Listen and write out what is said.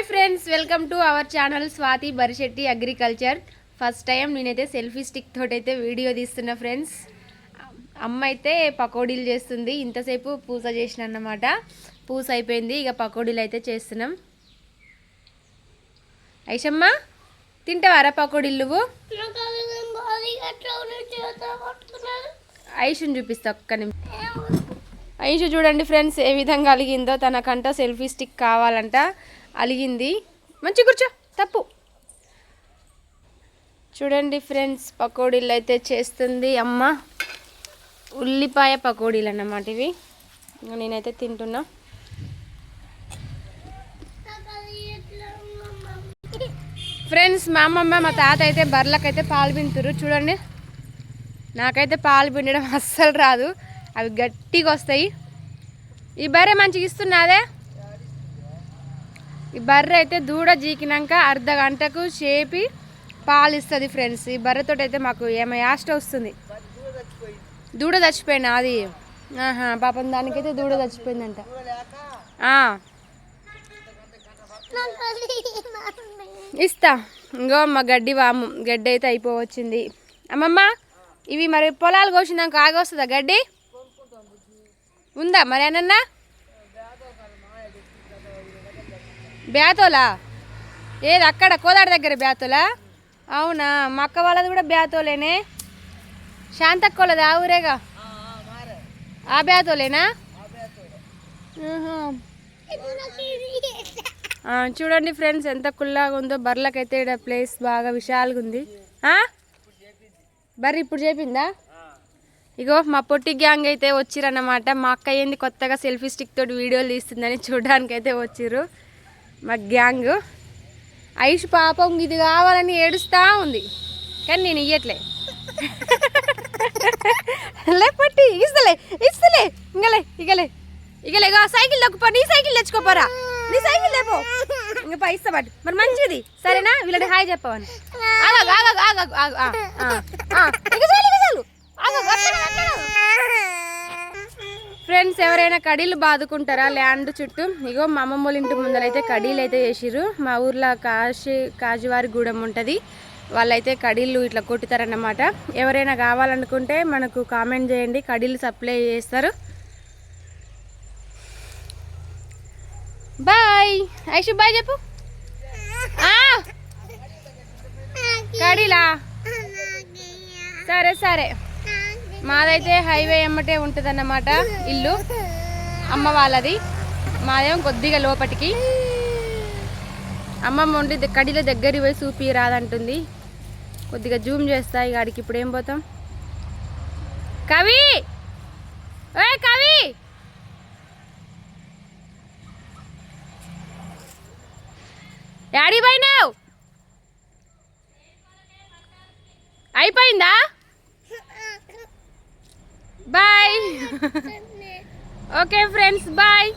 Hi friends welcome to our channel Swathi Barishetti agriculture. First time నేనైతే selfie stick తోటి అయితే video తీస్తున్నా friends. అమ్మ అయితే పకోడీలు చేస్తుంది ఇంతసేపు పూస చేసిన అన్నమాట పూస అయిపోయింది ఇక పకోడీలు అయితే చేస్తున్నాం. ఐషమ్మ తింటావారా పకోడీలు నువ్వు? ఐషుని చూపిస్తా ఒక్క నిమిషం ఐషు చూడండి ఫ్రెండ్స్ ఏ విధంగా కలిగిందో తనకంట సెల్ఫీ స్టిక్ కావాలంట. అలిగింది. మంచి కూర్చో తప్పు. చూడండి ఫ్రెండ్స్ పకోడీలు అయితే చేస్తుంది అమ్మ. ఉల్లిపాయ పకోడీలు అన్నమాట ఇవి. నేనైతే తింటున్నా. ఫ్రెండ్స్ మా అమ్మమ్మ మా తాత అయితే బర్రెలకైతే పాలు పిండుతురు చూడండి. నాకైతే పాలు పిండడం అస్సలు రాదు. అవి గట్టిగా వస్తాయి. ఈ బర్రె మంచిగా ఇస్తున్నాదే? ఈ బర్రె అయితే దూడ జీకినాక అర్ధ గంటకు చేపి పాలు ఇస్తుంది ఫ్రెండ్స్ ఈ బర్రెతో అయితే మాకు ఏమో యాస్ట్ వస్తుంది. దూడ చచ్చిపోయినా అది. ఆహా పాపం దానికైతే దూడ చచ్చిపోయిందంట. ఇస్తా. ఇంకో అమ్మ గడ్డి వాము. గడ్డి అయితే అయిపోవచ్చింది. అమ్మమ్మ ఇవి మరి పొలాలు కోసినాక ఆగొస్తుందా గడ్డి? ఉందా మరి ఏనన్నా బ్యాతోలా? ఏది అక్కడ కోదాడ దగ్గర బ్యాతోలా? అవునా మా అక్క వాళ్ళది కూడా బ్యాతోలేనే? శాంతక్క వాళ్ళది ఆ ఊరేగా? ఆ బ్యాతోలేనా? చూడండి ఫ్రెండ్స్ ఎంత కుల్లాగా ఉందో. బర్రెలకైతే ప్లేస్ బాగా విశాలంగా ఉంది ఆ? బర్రె ఇప్పుడు చెప్పిందా ఇగో మా పొట్టి గ్యాంగ్ అయితే వచ్చిరన్నమాట. మా అక్క ఏంది కొత్తగా సెల్ఫీ స్టిక్ తోటి వీడియోలు తీస్తుందని చూడడానికి అయితే వచ్చిర్రు. మా గ్యాంగ్. ఐష్ పాపం ఇది కావాలని ఏడుస్తా ఉంది. కానీ నేను ఇయ్యట్లే. లే పట్టి ఇస్తలే ఇస్తలే. ఇంకలే ఇగలే. ఇగలే సైకిల్ దొక్కుపో నీ సైకిల్ తెచ్చుకోపోరా. నీ సైకిల్ లేపో ఇంకా పైస్తా పట్టు. మరి మంచిది. సరేనా? వీళ్ళని హాయ్ చెప్పవని. ఆగా ఆగా ఆగా ఆగా చాలు ఇక చాలు. ఆగకు ఫ్రెండ్స్ ఎవరైనా కడీలు బాదుకుంటారా? ల్యాండ్ చుట్టూ. ఇగో మా అమ్మమ్మ వాళ్ళ ఇంటి ముందరైతే కడీలు అయితే చేసిర్రు. మా ఊర్లో కాశీ కాజువారి గూడెం ఉంటుంది. వాళ్ళైతే కడీలు ఇట్లా కొట్టుతారన్నమాట. ఎవరైనా కావాలనుకుంటే మనకు కామెంట్ చేయండి. కడీలు సప్లై చేస్తారు. బాయ్. ఐషు బాయ్ చెప్పు. కడీలా? సరే సరే. మాదైతే హైవే ఎమ్మటే ఉంటుందన్నమాట ఇల్లు. అమ్మ వాళ్ళది. మాదేమో కొద్దిగా లోపటికి. అమ్మమ్మ ఉండి కడిలో దగ్గరికి పోయి చూపి రాదంటుంది. కొద్దిగా జూమ్ చేస్తా ఇక ఆడికి ఇప్పుడు ఏం పోతాం? కవి! ఏ కవి! యాడి పోయినావు? అయిపోయిందా? Bye okay friends bye